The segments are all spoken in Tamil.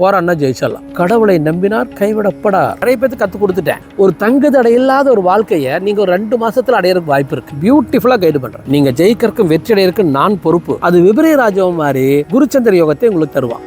போறான்னா ஜெயிச்சிடலாம். கடவுளை நம்பினார் கைவிடப்படா நிறைய பேருக்கு கத்து கொடுத்துட்டேன். ஒரு தங்கு தடை இல்லாத ஒரு வாழ்க்கையை நீங்க ஒரு ரெண்டு மாசத்துல அடையறதுக்கு வாய்ப்பு இருக்கு. பியூட்டிஃபுல்லா கைடு பண்றேன். நீங்க ஜெயிக்கிறதுக்கும் வெற்றி அடையிறதுக்கும் நான் பொறுப்பு. அது விபரீ ராஜவம் மாதிரி குருச்சந்திர யோகத்தை உங்களுக்கு தருவான்.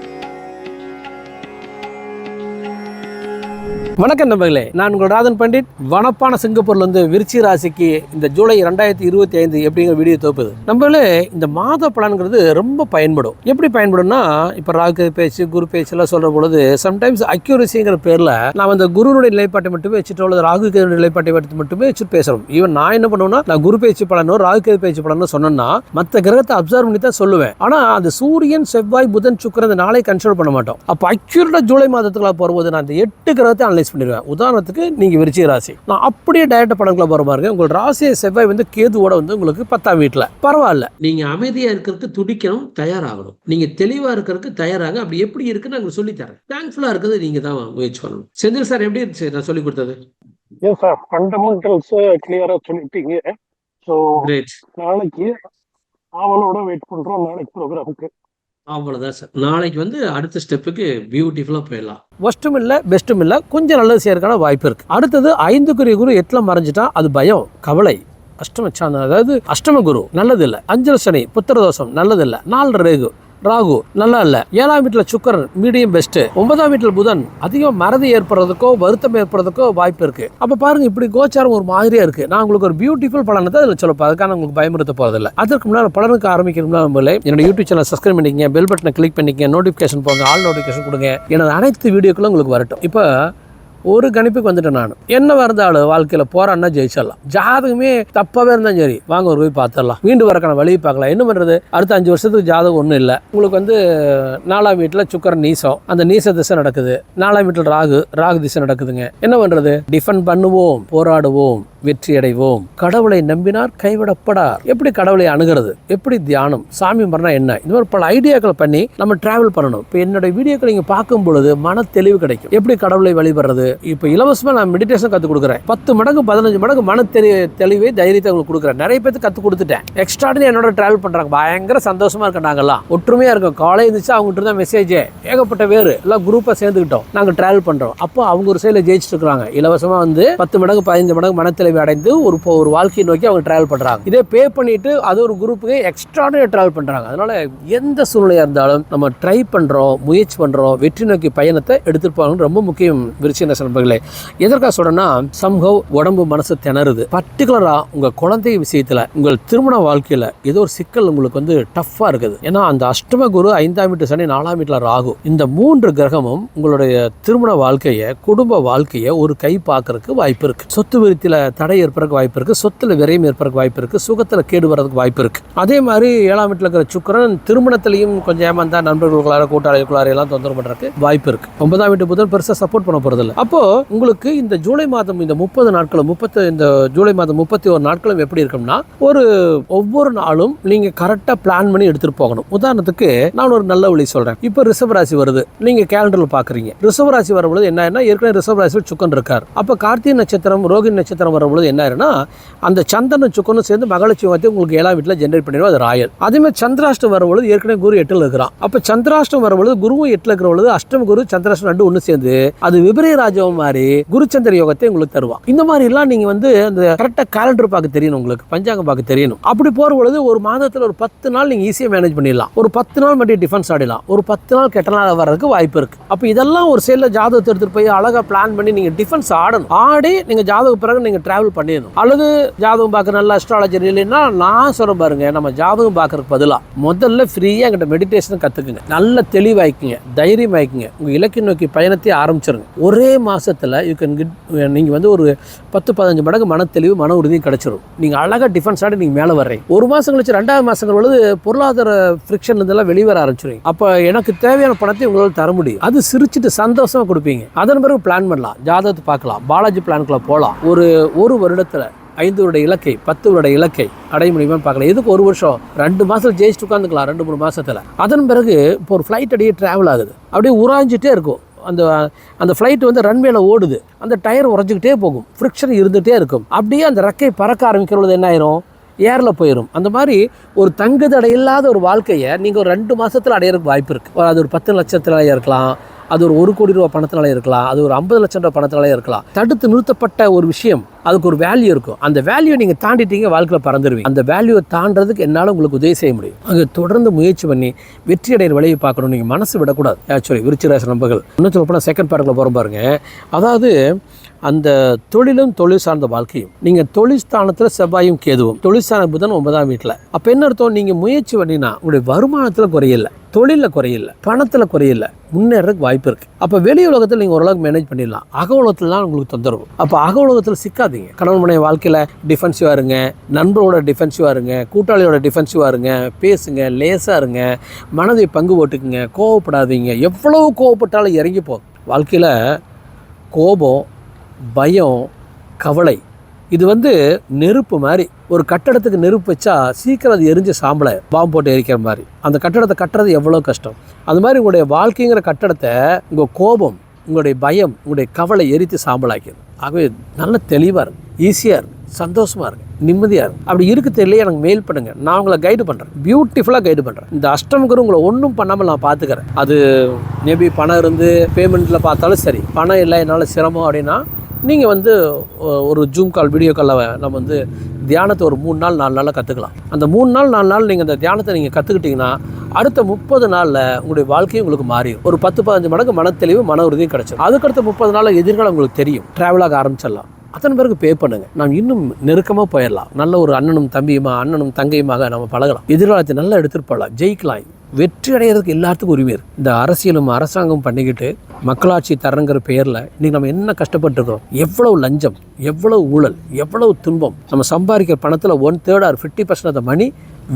வணக்கம் நண்பர்களே நான் உங்கள் ராதன் பண்டிட். வனப்பான சிங்கப்பூர்ல இருந்து விருச்சி ராசிக்கு இந்த ஜூலை ரெண்டாயிரத்தி இருபத்தி ஐந்து எப்படிங்கிற வீடியோ தோப்புது நம்மளே இந்த மாத பலன்கிறது ரொம்ப பயன்படும். எப்படி பயன்படும்னா இப்போ ராகு பேச்சு குரு பேச்சு எல்லாம் சொல்ற பொழுது சம்டைம்ஸ் அக்யூரசிங்கிற பேர்ல நான் அந்த குருனுடைய நிலைப்பாட்டை மட்டுமே வச்சுட்டு அல்லது ராகு கேது நிலைப்பாட்டை எடுத்து மட்டுமே வச்சு பேசுறோம். ஈவன் நான் என்ன பண்ணுவேன்னா நான் குரு பேச்சு பலனோ ராகு கேது பேச்சு பலனோ சொன்னேன்னா மற்ற கிரகத்தை அப்சர்வ் பண்ணி தான் சொல்லுவேன். ஆனா அந்த சூரியன் செவ்வாய் புதன் சுக்கிரன் இந்த நாளை கன்சிடர் பண்ண மாட்டோம். அப்போ அக்யூரேட்டா ஜூலை மாதத்துக்குள்ள போகும்போது நான் அந்த எட்டு கிரகத்தை அனலைஸ் பண்ணிடுவேன். உதாரணத்துக்கு நீங்க விருச்சிக ராசி. நான் அப்படியே டைரக்ட் படங்களை போற பாருங்க உங்கள் ராசியை செவ்வாய் வந்து கேதுவோட வந்து உங்களுக்கு பத்தாம் வீட்டுல பரவாயில்ல. நீங்க அமைதியா இருக்கிறதுக்கு துடிக்கணும் தயாராகணும். நீங்க தெளிவா இருக்கிறதுக்கு தயாராக அப்படி எப்படி இருக்குன்னு நாங்க சொல்லி தரேன். தேங்க்ஃபுல்லா இருக்கிறது நீங்க தான் முயற்சி பண்ணணும். செந்தில் சார் எப்படி இருந்துச்சு? நான் சொல்லி கொடுத்தது. எஸ் சார் ஃபண்டமெண்டல்ஸ் கிளியரா சொல்லிட்டீங்க. ஸோ நாளைக்கு ஆவலோட வெயிட் பண்றோம். நாளைக்கு ப்ரோக்ராமுக்கு அவ்வளோதான் சார். நாளைக்கு வந்து அடுத்த ஸ்டெப்புக்கு பியூட்டிஃபுல்லாக போயிடலாம். ஒஸ்ட்டும் இல்லை பெஸ்ட்டும் இல்லை கொஞ்சம் நல்லது செய்யறதுக்கான வாய்ப்பு இருக்கு. அடுத்தது ஐந்துக்குரிய குரு எட்டில் மறைஞ்சிட்டா அது பயம் கவலை. அஷ்டம சாந்தம் அதாவது அஷ்டம குரு நல்லது இல்லை அஞ்சல் சனி புத்திரதோஷம் நல்லது இல்லை நாலு ரேகு. ராகு நல்லா இல்லை. ஏழாம் வீட்டில் சுக்கரன் மீடியம் பெஸ்ட் ஒன்பதாம் வீட்டில் புதன் அதிகம் மறதி ஏற்படுறதுக்கோ வருத்தம் ஏற்படுறதுக்கோ வாய்ப்பு இருக்கு. அப்ப பாருங்க இப்படி கோச்சாரம் ஒரு மாதிரியா இருக்கு. நான் உங்களுக்கு ஒரு பியூட்டிஃபுல் பலனத்தை அதில் சொல்லப்போ அதுக்காக உங்களுக்கு பயமுறுத்த போறதில்ல. அதற்கு முன்னாடி பலனுக்கு ஆரம்பிக்கணும்னா நம்மளே என்னோட யூடியூப் சேனல் சப்ஸ்கிரைப் பண்ணிக்கங்க பெல் பட்டனை கிளிக் பண்ணிக்கங்க நோட்டிஃபிகேஷன் போங்க ஆல் நோட்டிஃபிகேஷன் கொடுங்க. எனது அனைத்து வீடியோக்களும் உங்களுக்கு வரட்டும். இப்போ ஒரு கணிப்புக்கு வந்துட்டேன் நான். என்ன இருந்தாலும் வாழ்க்கையில் போறான்னா ஜெயிச்சிடலாம். ஜாதகமே தப்பாவே இருந்தாலும் சரி. வாங்க ஒரு போய் பார்த்துடலாம். மீண்டு வரக்கான வழியை பார்க்கலாம். என்ன பண்ணுறது அடுத்த அஞ்சு வருஷத்துக்கு ஜாதகம் ஒன்றும் இல்லை. உங்களுக்கு வந்து நாலாம் வீட்டில் சுக்கரன் நீசம். அந்த நீச திசை நடக்குது. நாலாம் வீட்டில் ராகு ராகு திசை நடக்குதுங்க. என்ன பண்ணுறது டிஃபெண்ட் பண்ணுவோம் போராடுவோம் வெற்றி அடைவோம். கடவுளை நம்பினார் கைவிடப்படார். எப்படி கடவுளை அணுகிறது? எப்படி தியானம்? சாமி மரணம் என்ன? இந்த மாதிரி பல ஐடியாக்களை பண்ணி நம்ம டிராவல் பண்ணணும். இப்போ என்னுடைய வீடியோக்களை நீங்கள் பார்க்கும் பொழுது மன தெளிவு கிடைக்கும். எப்படி கடவுளை வழிபடுறது? இப்போ இலவசமாக நான் மெடிடேஷன் கற்றுக் கொடுக்குறேன். பத்து மடங்கு பதினஞ்சு மடங்கு மன தெளி தெளிவை தைரியத்தை உங்களுக்கு கொடுக்குறேன். நிறைய பேருக்கு கற்றுக் கொடுத்துட்டேன். எக்ஸ்ட்ராடனி என்னோட ட்ராவல் பண்ணுறாங்க பயங்கர சந்தோஷமா இருக்கோம் நாங்கள்லாம் ஒற்றுமையாக இருக்கும். காலை இருந்துச்சு அவங்ககிட்ட தான் மெசேஜ் ஏகப்பட்ட பேர். எல்லாம் குரூப்பாக சேர்ந்துக்கிட்டோம். நாங்கள் ட்ராவல் பண்ணுறோம் அப்போ அவங்க ஒரு சைடில் ஜெயிச்சுட்டு இருக்காங்க. இலவசமாக வந்து பத்து மடங்கு பதினஞ்சு மடங்கு மனத்தெளிவு அடைந்து ஒரு இப்போ ஒரு வாழ்க்கையை நோக்கி அவங்க ட்ராவல் பண்ணுறாங்க இதே பே பண்ணிட்டு அது ஒரு குரூப்புக்கு எக்ஸ்ட்ராடனரி ட்ராவல் பண்ணுறாங்க அதனால் எந்த சூழ்நிலையாக இருந்தாலும் நம்ம ட்ரை பண்ணுறோம் முயற்சி பண்ணுறோம் வெற்றி நோக்கி பயணத்தை எடுத்துட்டு போகணும் ரொம்ப முக்கியம் விருச்சிக நண்பர்களே எதற்காக சொல்றேன்னா சம்ஹவ் உடம்பு மனசு திணறுது. பர்டிகுலராக உங்கள் குழந்தை விஷயத்தில் உங்கள் திருமண வாழ்க்கையில் ஏதோ ஒரு சிக்கல் உங்களுக்கு வந்து டஃப்பாக இருக்குது. ஏன்னா அந்த அஷ்டம குரு ஐந்தாம் வீட்டு சனி நாலாம் வீட்டில் ராகு. இந்த மூன்று கிரகமும் உங்களுடைய திருமண வாழ்க்கையை குடும்ப வாழ்க்கையை ஒரு கை பார்க்கறதுக்கு வாய்ப்பு இருக்கு. சொத்து விருத்தியில் தடை ஏற்படுறதுக்கு வாய்ப்பு இருக்கு. சொத்துல விரையும் ஏற்படுறதுக்கு வாய்ப்பு இருக்கு. சுகத்தில் கேடு வர்றதுக்கு வாய்ப்பு இருக்கு. அதே மாதிரி ஏழாம் வீட்டில் இருக்கிற சுக்கரன் திருமணத்திலையும் கொஞ்சம் ஏமாந்தா நண்பர்களுக்குள்ளார கூட்டாளிகளுக்குள்ளார எல்லாம் தொந்தரவு பண்ணுறதுக்கு வாய்ப்பு இருக்கு. ஒன்பதாம் வீட்டு புதன் பெருசாக சப்போர்ட் பண்ண போறதில்ல. அப்போது உங்களுக்கு இந்த ஜூலை மாதம் இந்த முப்பது நாட்களும் முப்பத்து இந்த ஜூலை மாதம் முப்பத்தி ஒரு நாட்களும் எப்படி இருக்கும்னா ஒரு ஒவ்வொரு நாளும் நீங்கள் கரெக்டாக பிளான் பண்ணி எடுத்துகிட்டு போகணும். உதாரணத்துக்கு நான் ஒரு நல்ல வழி சொல்கிறேன் இப்போ ரிஷப ராசி வருது. நீங்கள் கேலண்டரில் பார்க்குறீங்க ரிஷப ராசி வரும்பொழுது என்ன ஏற்கனவே ரிஷப ராசியில் சுக்கன் இருக்கார். அப்போ கார்த்திகை நட்சத்திரம் ரோகிணி நட்சத்திரம் வரும்பொழுது என்ன ஆயிருன்னா அந்த சந்திரனும் சுக்கனும் சேர்ந்து மகளட்சுமத்தை உங்களுக்கு ஏழாம் வீட்டில் ஜென்ரேட் பண்ணிடுவோம் அது ராயல் அதேமாதிரி சந்திராஷ்டம் வரும்பொழுது ஏற்கனவே குரு எட்டில் இருக்கிறான். அப்போ சந்திராஷ்டம் வரும்பொழுது குருவும் எட்டில் இருக்கிற பொழுது அஷ்டம குரு சந்திராஷ்டம் ரெண்டு ஒன்று சேர்ந்து அது விபரீத ராஜவம் மாதிரி குருச்சந்திர யோகத்தை உங்களுக்கு தருவான். இந்த மாதிரி எல்லாம் நீங்க வந்து அந்த கரெக்டாக கேலண்டர் பார்க்க தெரியணும் உங்களுக்கு. பஞ்சாங்கம் பார்க்க தெரியணும் அப்படி போற பொழுது ஒரு மாதத்தில் ஒரு பத்து நாள் நீங்க ஈஸியாக மேனேஜ் பண்ணிடலாம். ஒரு பத்து நாள் மட்டும் டிஃபன்ஸ் ஆடிடலாம். ஒரு பத்து நாள் கெட்ட நாள் வர்றதுக்கு வாய்ப்பு இருக்கு. அப்போ இதெல்லாம் ஒரு சைடில் ஜாதகத்தை எடுத்துட்டு போய் அழகாக பிளான் பண்ணி நீங்க டிஃபன்ஸ் ஆடணும். ஆடி நீங்க ஜாதக பிறகு நீங்க டிராவல் பண்ணிடணும். அல்லது ஜாதகம் பார்க்க நல்ல அஸ்ட்ராலஜி இல்லைன்னா நான் சொல்ல பாருங்க நம்ம ஜாதகம் பார்க்கறதுக்கு பதிலாக முதல்ல ஃப்ரீயாக எங்கிட்ட மெடிடேஷன் கற்றுக்குங்க நல்ல தெளிவாய்க்குங்க தைரியமாய்க்குங்க. உங்கள் இலக்கை நோக்கி பயணத்தை ஆரம்பிச்சிருங்க. ஒரே மாதத்தில் யூ கேன் கிட் நீங்கள் வந்து ஒரு பத்து பதினஞ்சு மடங்கு மன தெளிவு மன உறுதியும் கிடச்சிரும். நீங்கள் அழகாக டிஃபென்ஸ் ஆடி நீங்கள் மேலே வர்றீங்க. ஒரு மாதம் கழிச்சு ரெண்டாவது மாதங்கள் பொழுது பொருளாதார ஃப்ரிக்ஷன் இதெல்லாம் வெளியே ஆரம்பிச்சிருவீங்க. அப்போ எனக்கு தேவையான பணத்தை உங்களால் தர முடியும். அது சிரிச்சிட்டு சந்தோஷமாக கொடுப்பீங்க. அதன் பிறகு பிளான் பண்ணலாம். ஜாதகத்தை பார்க்கலாம். பாலாஜி பிளான்குள்ள போகலாம் ஒரு ஒரு வருடத்தில் ஐந்து வருட இலக்கை பத்து வருட இலக்கை அடைய முடியுமான்னு பார்க்கலாம். எதுக்கு ஒரு வருஷம்? ரெண்டு மாதத்தில் ஜெயிச்சுட்டு உட்காந்துக்கலாம் ரெண்டு மூணு மாதத்தில் அதன் பிறகு இப்போ ஒரு ஃப்ளைட் அடியே ட்ராவல் ஆகுது. அப்படியே உராஞ்சிட்டே இருக்கும். அந்த அந்த ஃப்ளைட் வந்து ரன்வேல ஓடுது. அந்த டயர் உறைஞ்சிக்கிட்டே போகும். ஃப்ரிக்ஷன் இருந்துகிட்டே இருக்கும். அப்படியே அந்த ரெக்கை பறக்க ஆரம்பிக்கிறது என்ன ஆயிரும்? ஏரில் போயிடும் அந்த மாதிரி ஒரு தங்கு தடை இல்லாத ஒரு வாழ்க்கையை நீங்கள் ஒரு ரெண்டு மாதத்தில் அடையிறதுக்கு வாய்ப்பு இருக்குது அது ஒரு பத்து லட்சத்தில் இருக்கலாம். அது ஒரு ஒரு கோடி ரூபா பணத்தினாலே இருக்கலாம். அது ஒரு ஐம்பது லட்சம் ரூபா பணத்தினாலே இருக்கலாம். தடுத்து நிறுத்தப்பட்ட ஒரு விஷயம் அதுக்கு ஒரு வேல்யூ இருக்கும். அந்த வேல்யூ நீங்கள் தாண்டிட்டீங்க வாழ்க்கையில் பறந்துருவீங்க. அந்த வேல்யூவை தாண்டதுக்கு என்னால் உங்களுக்கு உதவி செய்ய முடியும். அங்கே தொடர்ந்து முயற்சி பண்ணி வெற்றி அடைகிற வழியை பார்க்கணும் நீங்கள் மனசு விடக்கூடாது. ஆக்சுவலி விருச்சிராசி நம்பர்கள் இன்னும் சொல்ல போனால் செகண்ட் பேரக்கில் போகிற பாருங்க. அதாவது அந்த தொழிலும் தொழில் சார்ந்த வாழ்க்கையும் நீங்கள் தொழில் ஸ்தானத்தில் செவ்வாயும் கேதுவும் தொழில் ஸ்தான புதன் ஒன்பதாம் வீட்டில். அப்போ என்ன அர்த்தம்? நீங்கள் முயற்சி பண்ணினா உங்களுடைய வருமானத்தில் குறையில்லை. தொழிலில் குறையில்லை பணத்தில் குறையில்லை முன்னேறதுக்கு வாய்ப்பு இருக்குது அப்போ வெளி உலகத்தில் நீங்கள் ஓரளவுக்கு மேனேஜ் பண்ணிடலாம். அக உலகத்தில் தான் உங்களுக்கு தொந்தரவு. அப்போ அக உலகத்தில் சிக்காதீங்க. கணவன் மனைவி வாழ்க்கையில் டிஃபென்சிவாக இருங்க நண்பரோட டிஃபென்சிவாக இருங்க கூட்டாளியோட டிஃபென்சிவாக இருங்க பேசுங்க லேசாக இருங்க மனதை பங்கு போட்டுக்குங்க கோவப்படாதீங்க. எவ்வளவு கோவப்பட்டாலும் இறங்கி போ. வாழ்க்கையில் கோபம் பயம் கவலை இது வந்து நெருப்பு மாதிரி. ஒரு கட்டடத்துக்கு நெருப்பு வச்சா சீக்கிரம் அது எரிஞ்ச சாம்பலை பாம்பு போட்டு எரிக்கிற மாதிரி. அந்த கட்டடத்தை கட்டுறது எவ்வளோ கஷ்டம்? அது மாதிரி உங்களுடைய வாழ்க்கைங்கிற கட்டடத்தை உங்கள் கோபம் உங்களுடைய பயம் உங்களுடைய கவலை எரித்து சாம்பலாக்கிது ஆகவே நல்ல தெளிவாக இருக்கும் ஈஸியாக இருக்கும் சந்தோஷமாக இருக்கு. நிம்மதியாக இருக்கும் அப்படி இருக்கு தெரியல எனக்கு மெயில் பண்ணுங்கள் நான் உங்களை கைடு பண்ணுறேன் பியூட்டிஃபுல்லாக கைடு பண்ணுறேன் இந்த அஷ்டமகுரு உங்களை ஒன்றும் பண்ணாமல் நான் பார்த்துக்கிறேன் அது மேபி பணம் இருந்து பேமெண்ட்டில் பார்த்தாலும் சரி. பணம் இல்லை என்னால் சிரமம் அப்படின்னா நீங்கள் வந்து ஒரு ஜூம் கால் வீடியோ காலில் நம்ம வந்து தியானத்தை ஒரு மூணு நாள் நாலு நாளில் கற்றுக்கலாம் அந்த மூணு நாள் நாலு நாள் நீங்கள் அந்த தியானத்தை நீங்கள் கற்றுக்கிட்டிங்கன்னா அடுத்த முப்பது நாளில் உங்களுடைய வாழ்க்கையும் உங்களுக்கு மாறிடும். ஒரு பத்து பதினஞ்சு மடங்கு மனத்தெளிவு மன உறுதியும் கிடைச்சிடும் அதுக்கடுத்த முப்பது நாளில் எதிர்காலம் உங்களுக்கு தெரியும். ட்ராவலாக ஆரம்பிச்சிடலாம். அத்தனை பேருக்கு பே பண்ணுங்க. நாம் இன்னும் நெருக்கமாக போயிடலாம். நல்ல ஒரு அண்ணனும் தம்பியுமா அண்ணனும் தங்கையுமாக நம்ம பழகலாம். எதிர்காலத்தை நல்லா எடுத்துகிட்டு போகலாம் ஜெயிக்கலாம். வெற்றி அடைகிறதுக்கு எல்லாத்துக்கும் உரிமை இருக்குது இந்த அரசியலும் அரசாங்கம் பண்ணிக்கிட்டு மக்களாட்சி தரங்கிற பெயரில் இன்றைக்கி நம்ம என்ன கஷ்டப்பட்டுருக்கோம் எவ்வளவு லஞ்சம் எவ்வளவு ஊழல் எவ்வளவு துன்பம் நம்ம சம்பாதிக்கிற பணத்தில் one third or fifty percent of money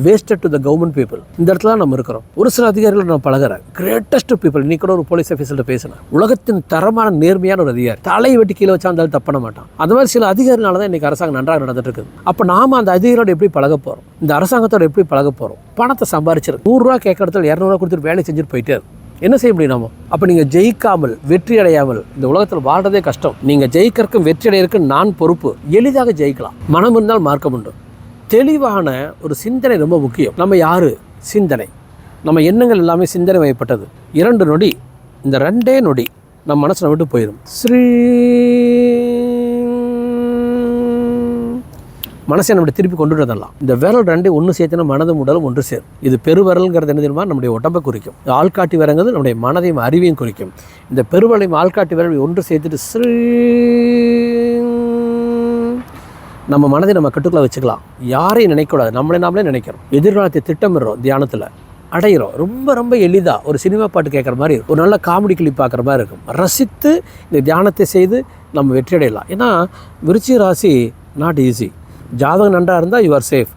wasted to the government people இந்த இடத்துல தான் நம்ம இருக்கிறோம். ஒரு சில அதிகாரிகள் நான் பழகுறேன். கிரேட்டஸ்ட் பீப்புள் இன்னைக்கு கூட ஒரு போலீஸ் ஆஃபீஸர்கிட்ட பேசினேன் உலகத்தின் தரமான நேர்மையான ஒரு அதிகாரி. தலையை வெட்டி கீழே வச்சா இருந்தாலும் தப்பு பண்ண மாட்டான். அந்த மாதிரி சில அதிகாரினால தான் இன்னைக்கு அரசாங்கம் நன்றாக நடந்துட்டு இருக்குது அப்போ நாம அந்த அதிகாரியோட எப்படி பழக போகிறோம் இந்த அரசாங்கத்தோட எப்படி பழக போகிறோம் பணத்தை சம்பாரிச்சிருக்கு நூறுரூவா கேட்க இடத்துல இரநூறுவா கொடுத்துட்டு வேலை செஞ்சுட்டு போயிட்டே இருக்கும் என்ன செய்ய முடியும் நாம? அப்போ நீங்கள் ஜெயிக்காமல் வெற்றி அடையாமல் இந்த உலகத்தில் வாழ்றதே கஷ்டம். நீங்கள் ஜெயிக்கிறதுக்கும் வெற்றி அடையிறதுக்கும் நான் பொறுப்பு. எளிதாக ஜெயிக்கலாம். மனம் இருந்தால் மார்க்கம் உண்டு. தெளிவான ஒரு சிந்தனை ரொம்ப முக்கியம். நம்ம யார்? சிந்தனை. நம்ம எண்ணங்கள் எல்லாமே சிந்தனை வயப்பட்டது இரண்டு நொடி இந்த ரெண்டே நொடி நம்ம மனசில் விட்டு போயிடும் ஸ்ரீ மனசை நம்முடைய திருப்பி கொண்டு வரதெல்லாம் இந்த விரல் ரெண்டு ஒன்று சேர்த்துனா மனதும் உடலும் ஒன்று சேரும். இது பெருவரல்ங்கிறது என்ன தெரியுமா? நம்முடைய உடம்பை குறிக்கும். ஆள்காட்டி விரங்கிறது நம்முடைய மனதையும் அறிவையும் குறிக்கும். இந்த பெருவளையும் ஆள்காட்டி விரல் ஒன்று சேர்த்துட்டு ஸ்ரீ நம்ம மனதை நம்ம கட்டுக்குள்ள வச்சுக்கலாம். யாரையும் நினைக்கக்கூடாது. நம்மளே நாமளே நினைக்கிறோம். எதிர்காலத்தை திட்டமிடுறோம் தியானத்தில். அடையிறோம். ரொம்ப ரொம்ப எளிதாக ஒரு சினிமா பாட்டு கேட்குற மாதிரி ஒரு நல்ல காமெடி கிளிப் பார்க்குற மாதிரி இருக்கும். ரசித்து இந்த தியானத்தை செய்து நம்ம வெற்றி அடையலாம் ஏன்னா விருச்சி ராசி நாட் ஈஸி ஜாதகம் நன்றாக இருந்தால் யூ ஆர் சேஃப்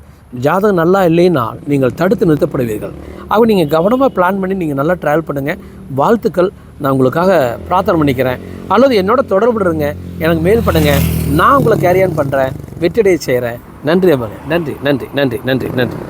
ஜாதகம் நல்லா இல்லைன்னா நீங்கள் தடுத்து நிறுத்தப்படுவீர்கள். ஆக நீங்கள் கவனமாக பிளான் பண்ணி நீங்கள் நல்லா ட்ராவல் பண்ணுங்கள் வாழ்த்துக்கள். நான் உங்களுக்காக பிரார்த்தனை பண்ணிக்கிறேன். அல்லது என்னோட தொடர்புடுங்க எனக்கு மெயில் பண்ணுங்கள் நான் உங்களை கேரியான் பண்ணுறேன் வெற்றிடையை செய்கிறேன் நன்றி அம்மாங்க நன்றி நன்றி நன்றி நன்றி நன்றி.